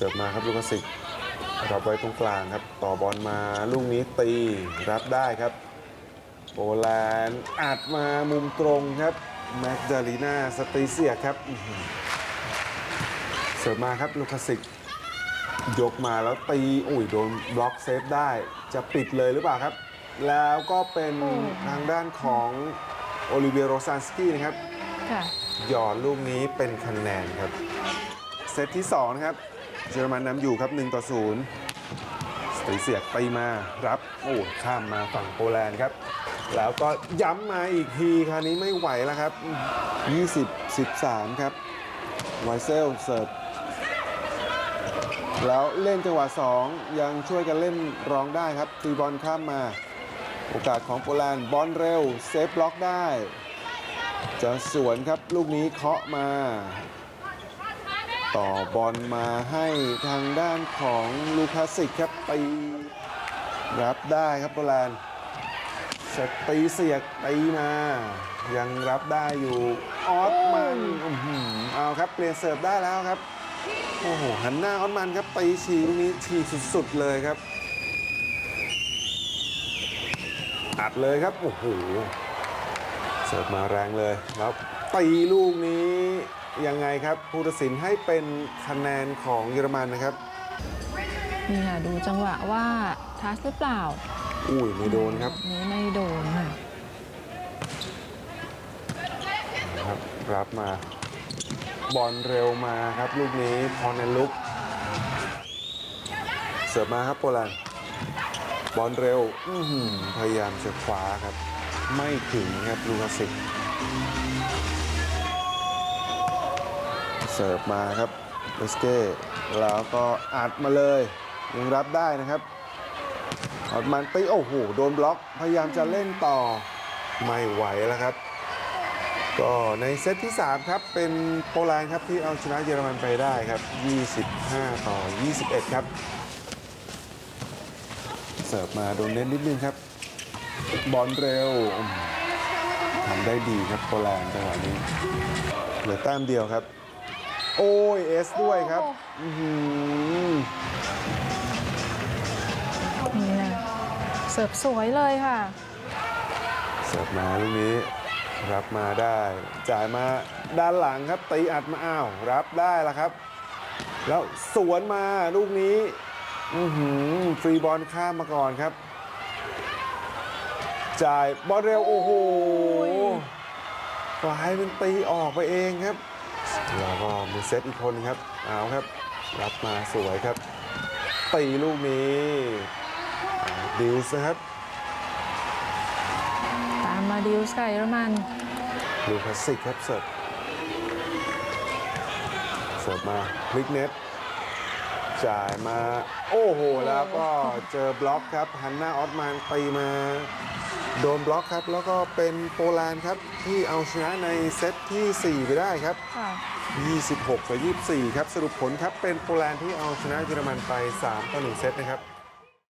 เสิร์ฟมาครับลูกาสิกรับไว้ตรงกลางครับ ต่อบอลมาลูกนี้ตีรับได้ครับโปแลนด์อัดมามุมตรงครับแมกดาลีนาสตรีเซียครับอื้อหือเสิร์ฟมาครับลูคาสิกยกมาแล้วตีอุ้ยโดนบล็อกเซฟได้ จะปิดเลยหรือเปล่าครับ แล้วก็เป็นโอ้ทางด้านของโอลิเวียโรซานสกี้นะครับค่ะหย่อนลูกนี้เป็นคะแนนครับ เซตที่ 2 นะครับ เยอรมันนำอยู่ครับ1ต่อ0สตรีเสียกตีมารับโอ้ข้ามมาฝั่งโปแลนด์ครับ แล้วก็ย้ำมาอีกทีคราวนี้ไม่ไหวแล้วครับ 20 13 ครับไวเซลเสิร์ฟแล้วเล่นจังหวะ 2 ยังช่วยกันเล่นรองได้ครับตีบอลข้ามมา โอกาสของโปแลนด์บอลเร็ว เซฟบล็อกได้ จะสวนครับลูกนี้เคาะมา ต่อบอลมาให้ทางด้านของลูคาสิกครับตีรับได้ครับโปแลนด์สตีเสียกตีมา ยังรับได้อยู่ออสมันอื้อหือเอาครับเปลี่ยนเสิร์ฟได้แล้วครับโอ้โหหันหน้าออสมันครับตีฉีลูกนี้ฉีสุดๆเลยครับอัดเลยครับโอ้โหเสิร์ฟมาแรงเลยแล้ว ตีลูกนี้ยังไงครับผู้ตัดสินให้เป็นคะแนนของเยอรมันนะครับ นี่ค่ะดูจังหวะว่าทัชหรือเปล่า อุ้ยไม่โดนครับอันนี้ไม่โดนค่ะครับรับมา บอลเร็วมาครับลูกนี้พอในลุก เสิร์ฟมาครับโปแลนด์บอลเร็วอื้อหือพยายามจะคว้าครับ ไม่ถึงครับลูกาสิก เสิร์ฟมาครับเบสเก้แล้วก็อัดมาเลย ยังรับได้นะครับอัดมันตีโอ้โหโดนบล็อกพยายามจะเล่นต่อไม่ไหวแล้วครับ ก็ในเซตที่ 3 ครับ เป็นโปแลนด์ครับที่เอาชนะเยอรมันไปได้ครับ 25 ต่อ 21 ครับ เสิร์ฟมาโดนเน้นนิดนึงครับ บอลเร็ว ทำได้ดีครับโปแลนด์จังหวะนี้ เหลือแต้มเดียวครับ โอ้ยเอสด้วยครับอื้อหือนี่นะเสิร์ฟสวยเลยค่ะ เสิร์ฟมาลูกนี้ รับมาได้ จ่ายมาด้านหลังครับ ตีอัดมาอ้าว รับได้แล้วครับ แล้วสวนมาลูกนี้อือหือฟรีบอลข้ามมาก่อนครับ จ่ายบอลเร็ว โอ้โหก ลายเป็นตีออกไปเองครับ แล้วก็มีเซตอีกคนนึงครับ เอาครับ รับมาสวยครับ ตีลูกนี้ดิวส์นะครับ ตามมาดิวส์กับเยอรมันลูคาสสิกครับเสิร์ฟเสิร์ฟมาพลิกเน็ต จ่ายมา โอ้โห แล้วก็เจอบล็อกครับฮันนาออสมานตีมา โดนบล็อกครับ แล้วก็เป็นโปแลนด์ครับ ที่เอาชนะในเซตที่ 4 ไปได้ครับ 26ต่อ24 ครับ สรุปผลครับเป็นโปแลนด์ที่เอาชนะเยอรมันไป 3 ต่อ 1 เซตนะครับ